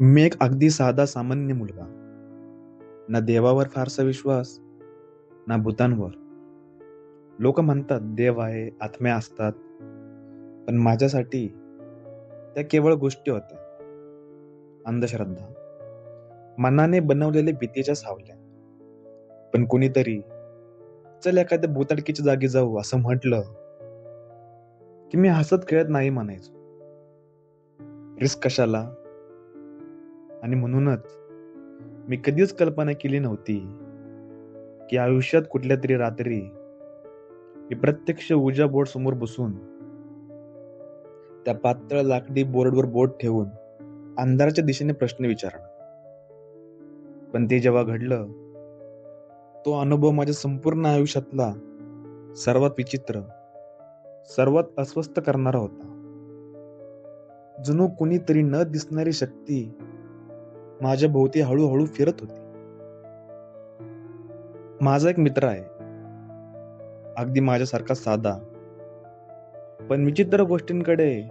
मी एक अगदी साधा सामान्य मुलगा. ना देवावर फारसा विश्वास, ना भूतांवर. लोक म्हणतात देव आहे, आत्म्या असतात. पण माझ्यासाठी त्या केवळ गोष्टी होत्या. अंधश्रद्धा. मनाने बनवलेले भीतीच्या सावल्या. पण कुणीतरी चल एखाद्या भूताडकीच्या जागी जाऊ असं म्हटलं की मी हसत खेळत नाही म्हणायचो. रिस्क कशाला? आणि म्हणूनच मी कधीच कल्पना केली नव्हती की आयुष्यात कुठल्या तरी रात्री मी प्रत्यक्ष ऊर्जा बोर्ड समोर बसून त्या पातळ लाकडी बोर्डवर बोट ठेवून अंधाराच्या दिशेने प्रश्न विचारणार. पण ते जेव्हा घडलं तो अनुभव माझ्या संपूर्ण आयुष्यातला सर्वात विचित्र, सर्वात अस्वस्थ करणारा होता. जणू कुणीतरी न दिसणारी शक्ती माझ्या भोवती हळूहळू फिरत होती. माझा एक मित्र आहे. अगदी माझ्यासारखा साधा. पण विचित्र गोष्टींकडे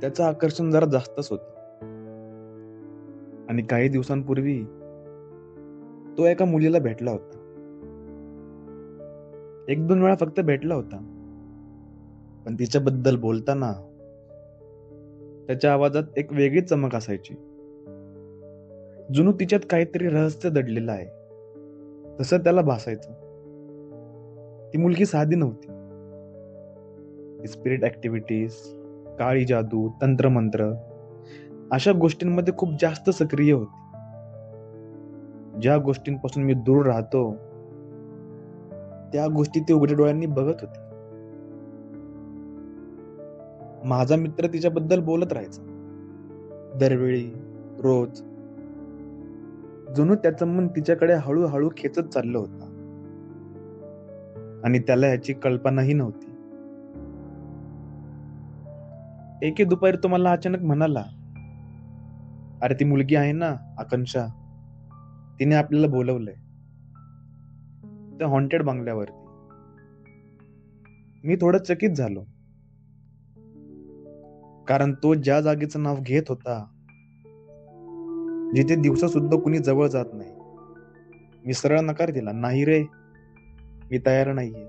त्याचं आकर्षण जरा जास्तच होत आणि काही दिवसांपूर्वी तो एका मुलीला भेटला होता. एक दोन वेळा फक्त भेटला होता. पण तिच्याबद्दल बोलताना त्याच्या आवाजात एक वेगळीच चमक असायची. जुनू तिच्यात काहीतरी रहस्य दडलेलं आहे. तसं त्याला भासायचं. ती मुलगी साधी नव्हती. स्पिरिट ऍक्टिव्हिटीज, काळी जादू, तंत्रमंत्र अशा गोष्टींमध्ये खूप जास्त सक्रिय होती. ज्या गोष्टींपासून मी दूर राहतो त्या गोष्टी ती उघड्या डोळ्यांनी बघत होती. माझा मित्र तिच्याबद्दल बोलत राहायचा. दरवेळी, रोज. जणू त्याचं मन तिच्याकडे हळूहळू खेचत चाललं होतं. आणि त्याला ह्याची कल्पनाही नव्हती. एके दुपारी तो मला अचानक म्हणाला, अरे ती मुलगी आहे ना आकांक्षा, तिने आपल्याला बोलवलंय. त्या हॉन्टेड बंगल्यावरती. मी थोडं चकित झालो. कारण तो ज्या जागेचं नाव घेत होता जिथे दिवसा सुद्धा कुणी जवळ जात नाही. मी सरळ नकार दिला. नाही रे, मी तयार नाहीये.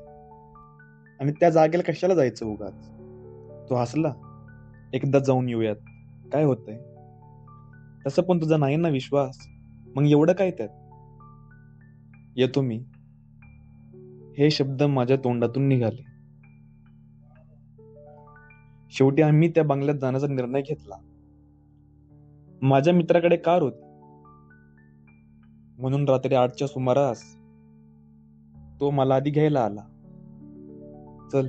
आणि त्या जागेला कशाला जायचं उगाच? तो हसला. एकदा जाऊन येऊयात. काय होतंय? तसं पण तुझा नाही ना विश्वास. मग एवढं काय त्यात? येतो मी. हे शब्द माझ्या तोंडातून निघाले. शेवटी आम्ही त्या बंगल्यात जाण्याचा निर्णय घेतला. माझ्या मित्राकडे कार होती. म्हणून रात्री आठच्या सुमारास तो मला आधी घ्यायला आला. चल,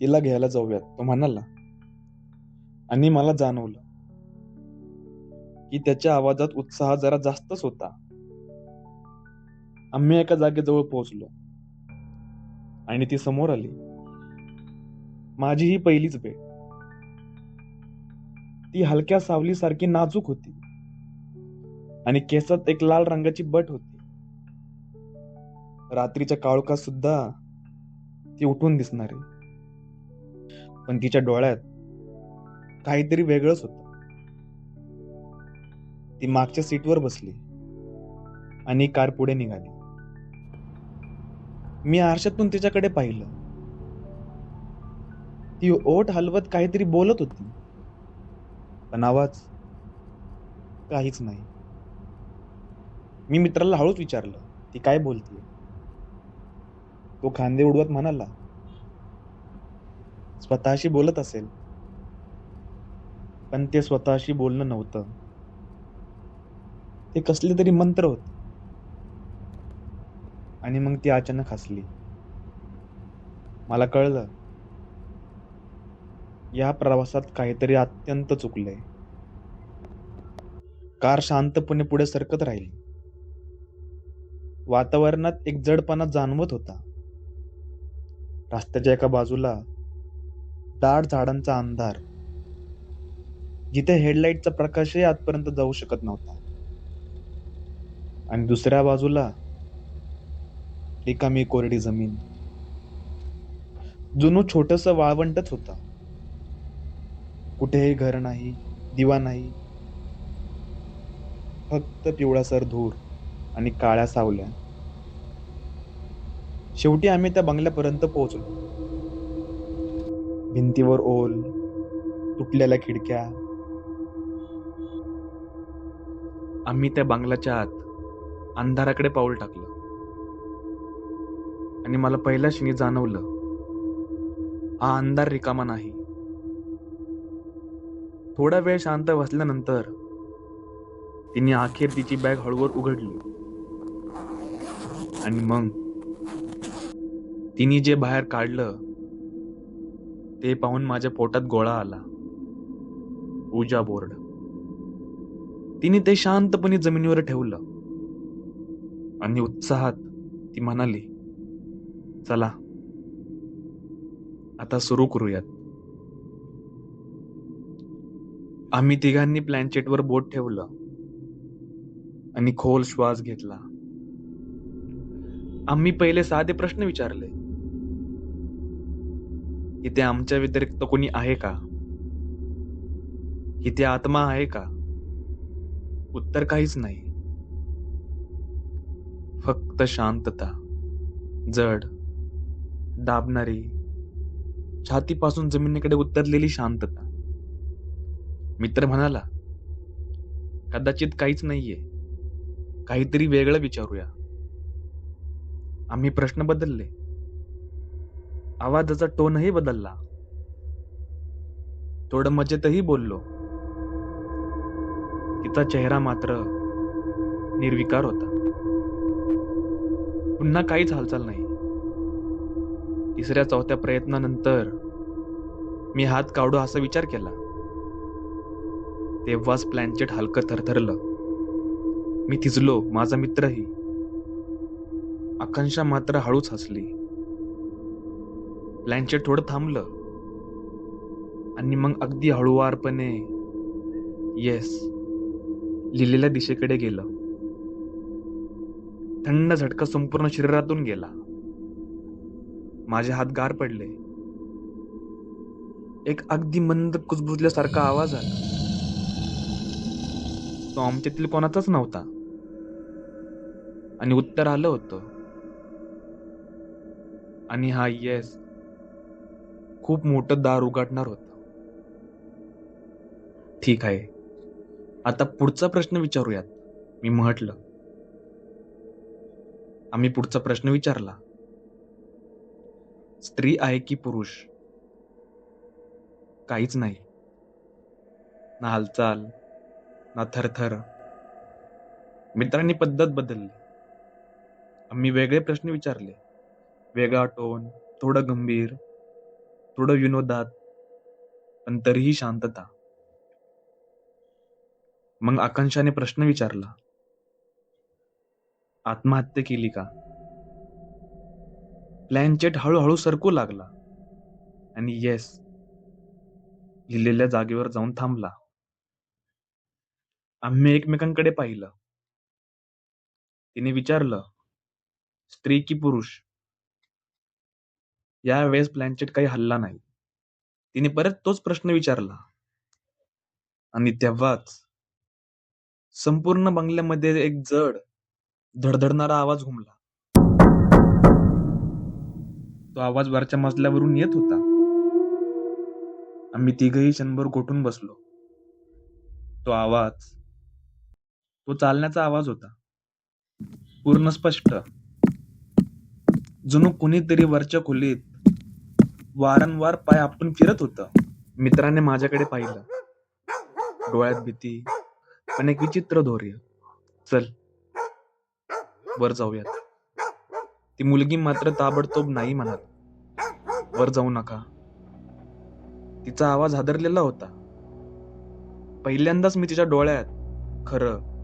तिला घ्यायला जाऊयात, तो म्हणाला. आणि मला जाणवलं की त्याच्या आवाजात उत्साह जरा जास्तच होता. आम्ही एका जागेजवळ पोहोचलो. आणि ती समोर आली. माझी ही पहिलीच भेट. ती हलक्या सावलीसारखी नाजूक होती. आणि केसात एक लाल रंगाची बट होती. रात्रीच्या काळोखात सुद्धा ती उठून दिसणारी. पण तिच्या डोळ्यात काहीतरी वेगळंच होत ती मागच्या सीटवर बसली. आणि कार पुढे निघाली. मी आरशातून तिच्याकडे पाहिलं. ती ओठ हलवत काहीतरी बोलत होती. पण आवाज काहीच नाही. मी मित्राला हळूच विचारलं, ती काय बोलतीये तो खांदे उडवत म्हणाला, स्वतःशी बोलत असेल. पण ते स्वतःशी बोलणं नव्हतं. ते कसले तरी मंत्र होते. आणि मग ती अचानक हसली. मला कळलं या प्रवासात काहीतरी अत्यंत चुकलंय. कार शांतपणे पुढे सरकत राहिली. वातावरणात एक जडपणा जाणवत होता. रस्त्याच्या एका बाजूला दाट झाडांचा अंधार. जिथे हेडलाईटचा प्रकाशही आतपर्यंत जाऊ शकत नव्हता. आणि दुसऱ्या बाजूला रिकामी कोरडी जमीन. जुनू छोटंसं वाळवंटच होता कुठेही घर नाही, दिवा नाही. फक्त पिवळासर धूर आणि काळ्या सावल्या. शेवटी आम्ही त्या बंगल्यापर्यंत पोहोचलो. भिंतीवर ओल तुटलेल्या खिडक्या. आम्ही त्या बंगल्याच्या आत अंधाराकडे पाऊल टाकलं. आणि मला पहिल्या क्षणी जाणवलं हा अंधार रिकामा नाही. थोडा वेळ शांत बसल्यानंतर तिने अखेर तिची बॅग हळूवर उघडली. आणि मग तिने जे बाहेर काढलं ते पाहून माझ्या पोटात गोळा आला. पूजा बोर्ड. तिने ते शांतपणे जमिनीवर ठेवलं. आणि उत्साहात ती म्हणाली चला आता सुरू करूयात. आम्ही तिघांनी प्लॅनचेटवर बोट ठेवलं. आणि खोल श्वास घेतला. आम्ही पहिले साधे प्रश्न विचारले. इथे आमच्या व्यतिरिक्त कोणी आहे का? इथे आत्मा आहे का? उत्तर काहीच नाही. फक्त शांतता जड दाबणारी छातीपासून जमिनीकडे उतरलेली शांतता. मित्र म्हणाला कदाचित काहीच नाहीये. काहीतरी वेगळं विचारूया. आम्ही प्रश्न बदलले. आवाजाचा टोनही बदलला. थोडं मजेतही बोललो. तिचा चेहरा मात्र निर्विकार होता. पुन्हा काहीच हालचाल नाही. तिसऱ्या चौथ्या प्रयत्नानंतर मी हात काढू असा विचार केला. तेव्हाच प्लॅनचेट हलकं थरथरलं. मी थिजलो माझा मित्रही. आकांक्षा मात्र हळूच हसली. प्लॅनचेट थोडं थांबलं. आणि मग अगदी हळुवारपणे येस लिहिलेल्या दिशेकडे गेलं. थंड झटका संपूर्ण शरीरातून गेला. माझे हात गार पडले. एक अगदी मंद कुजबुजल्यासारखा आवाज आला. तो आमच्यातील कोणाचाच नव्हता. आणि उत्तर आलं होतं. आणि हा येस खूप मोठं दार उघडणार होत. ठीक आहे. आता पुढचा प्रश्न विचारूयात. मी म्हटलं. आम्ही पुढचा प्रश्न विचारला. स्त्री आहे की पुरुष? काहीच नाही. ना हालचाल ना थरथर. मित्रांनी पद्धत बदलली. आम्ही वेगळे प्रश्न विचारले. वेगळा टोन थोडं गंभीर थोडं विनोदात पण तरीही शांतता. मग आकांक्षाने प्रश्न विचारला. आत्महत्या केली का? प्लॅनचेट हळूहळू सरकू लागला. आणि येस लिहिलेल्या जागेवर जाऊन थांबला. आम्ही एकमेकांकडे पाहिलं. तिने विचारलं स्त्री की पुरुष? यावेळेस प्लॅनचेट काही हल्ला नाही. तिने परत तोच प्रश्न विचारला. आणि तेव्हाच संपूर्ण बंगल्यामध्ये एक जड धडधडणारा आवाज घुमला. तो आवाज वरच्या मजल्यावरून येत होता. आम्ही तिघही क्षणभर गोठून बसलो. तो आवाज तो चालण्याचा आवाज होता. पूर्ण स्पष्ट. जणू कुणीतरी वरच्या खोलीत वारंवार पाय आपण फिरत होत. मित्राने माझ्याकडे पाहिलं. डोळ्यात भीती पण एक विचित्र धैर्य. चल वर जाऊयात. ती मुलगी मात्र ताबडतोब नाही म्हणाल वर जाऊ नका. तिचा आवाज हादरलेला होता. पहिल्यांदाच मी तिच्या डोळ्यात खरं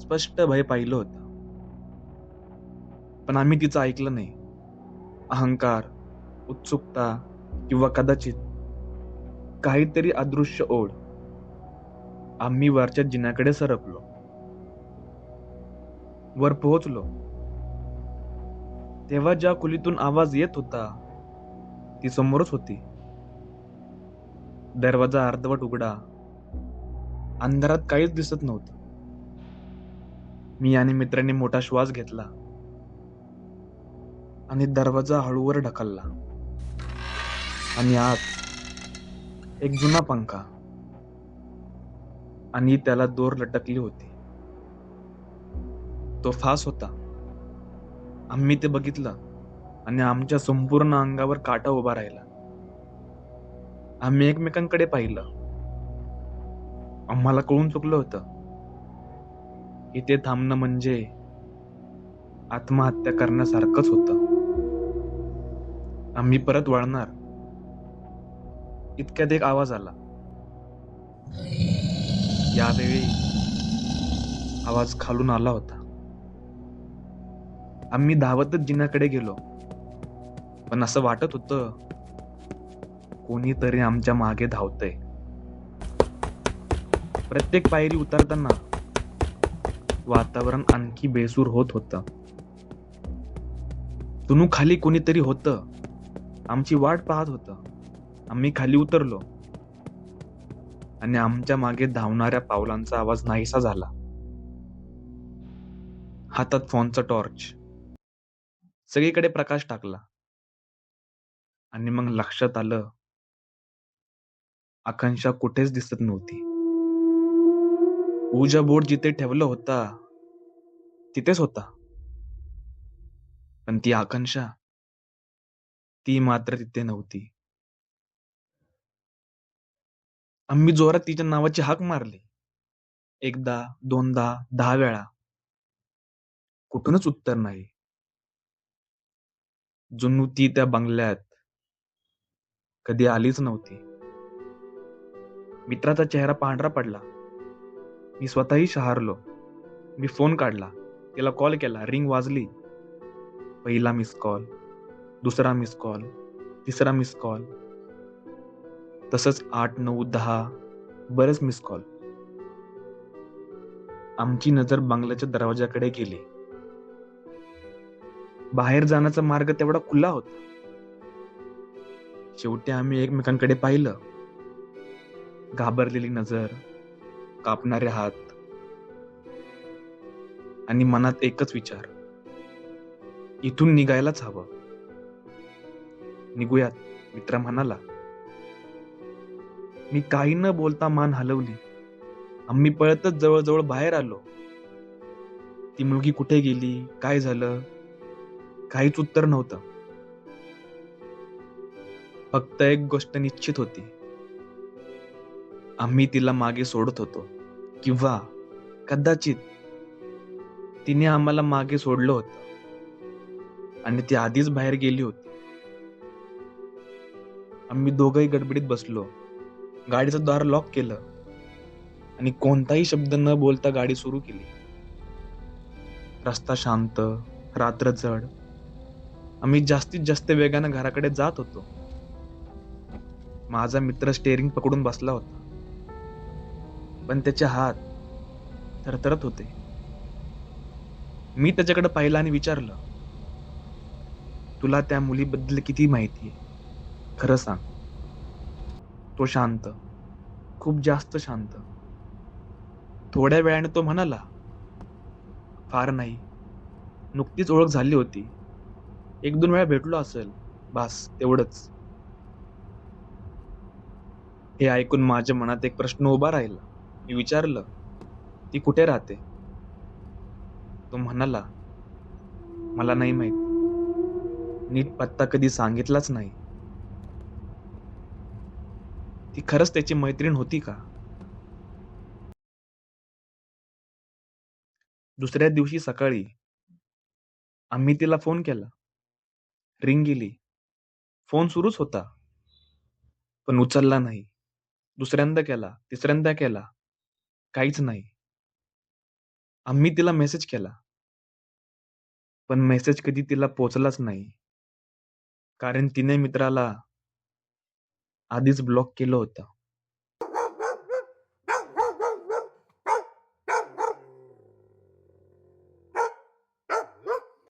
स्पष्ट भय पाहिलं होतं. पण आम्ही तिचं ऐकलं नाही. अहंकार उत्सुकता किंवा कदाचित काहीतरी अदृश्य ओढ आम्ही वरच्या जिन्याकडे सरकलो वर पोहोचलो. तेव्हा ज्या खोलीतून आवाज येत होता ती समोरच होती. दरवाजा अर्धवट उघडा. अंधारात काहीच दिसत नव्हतं. मी आणि मित्रांनी मोठा श्वास घेतला आणि दरवाजा हळूवर ढकलला. आणि आत एक जुना पंखा आणि त्याला दोर लटकली होती. तो फास होता. आम्ही ते बघितलं आणि आमच्या संपूर्ण अंगावर काटा उभा राहिला. आम्ही एकमेकांकडे पाहिलं. आम्हाला कळून चुकलं होतं. इथे थांबणं म्हणजे आत्महत्या करण्यासारखंच होतं. आम्ही परत वळणार. इतक्यात एक आवाज आला. यावेळी आवाज खालून आला होता. आम्ही धावतच जिन्याकडे गेलो. पण असं वाटत होतं कोणीतरी आमच्या मागे धावतय. प्रत्येक पायरी उतरताना वातावरण आणखी बेसूर होत होतं. तुनू खाली कोणीतरी होतं. आमची वाट पाहत होतं. आम्ही खाली उतरलो. आणि आमच्या मागे धावणाऱ्या पावलांचा आवाज नाहीसा झाला. हातात फोनचा टॉर्च. सगळीकडे प्रकाश टाकला. आणि मग लक्षात आलं. आकांक्षा कुठेच दिसत नव्हती. ऊर्जा बोर्ड जिथे ठेवलं होता तिथेच होता. पण ती आकांक्षा ती मात्र तिथे नव्हती. आम्ही जोरात तिच्या नावाची हाक मारली. एकदा दोनदा दहा वेळा. कुठूनच उत्तर नाही. जुनू ती त्या बंगल्यात कधी आलीच नव्हती. मित्राचा चेहरा पांढरा पडला. मी स्वतःही शहारलो. मी फोन काढला. तिला कॉल केला. रिंग वाजली. पहिला मिस कॉल दुसरा मिस कॉल तिसरा मिस कॉल तसंच आठ नऊ दहा बरेच मिस कॉल आमची नजर बंगल्याच्या दरवाजाकडे गेली. बाहेर जाण्याचा मार्ग तेवढा खुला होता. शेवटी आम्ही एकमेकांकडे पाहिलं. घाबरलेली नजर कापणारे हात. आणि मनात एकच विचार. इथून निघायलाच हवं. निघूयात मित्र म्हणाला मी काही न बोलता मान हलवली. आम्ही पळतच जवळजवळ बाहेर आलो. ती मुलगी कुठे गेली? काय झालं? काहीच उत्तर नव्हतं. फक्त एक गोष्ट निश्चित होती. आम्ही तिला मागे सोडत होतो. किंवा कदाचित तिने आम्हाला मागे सोडलं होतं. आणि ती आधीच बाहेर गेली होती. आम्ही दोघंही गडबडीत बसलो. गाडीचं दार लॉक केलं. आणि कोणताही शब्द न बोलता गाडी सुरू केली. रस्ता शांत रात्र जड. आम्ही जास्तीत जास्त वेगानं घराकडे जात होतो. माझा मित्र स्टेअरिंग पकडून बसला होता. पण त्याचे हात थरथरत होते. मी त्याच्याकडे पाहिलं आणि विचारलं तुला त्या मुलीबद्दल किती माहिती आहे? खरं सांग. तो शांत खूप जास्त शांत. थोड्या वेळाने तो म्हणाला फार नाही. नुकतीच ओळख झाली होती. एक दोन वेळा भेटलो असेल. बास तेवढंच. हे ऐकून माझ्या मनात एक प्रश्न उभा राहिला. मी विचारलं ती कुठे राहते? तो म्हणाला मला नाही माहीत. नीट पत्ता कधी सांगितलाच नाही. ती खरंच त्याची मैत्रीण होती का? दुसऱ्या दिवशी सकाळी आम्ही तिला फोन केला. रिंग गेली. फोन सुरूच होता पण उचलला नाही. दुसऱ्यांदा केला तिसऱ्यांदा केला. काहीच नाही. आम्ही तिला मेसेज केला. पण मेसेज कधी तिला पोचलाच नाही. कारण तिने मित्राला आधीच ब्लॉक केलं होतं.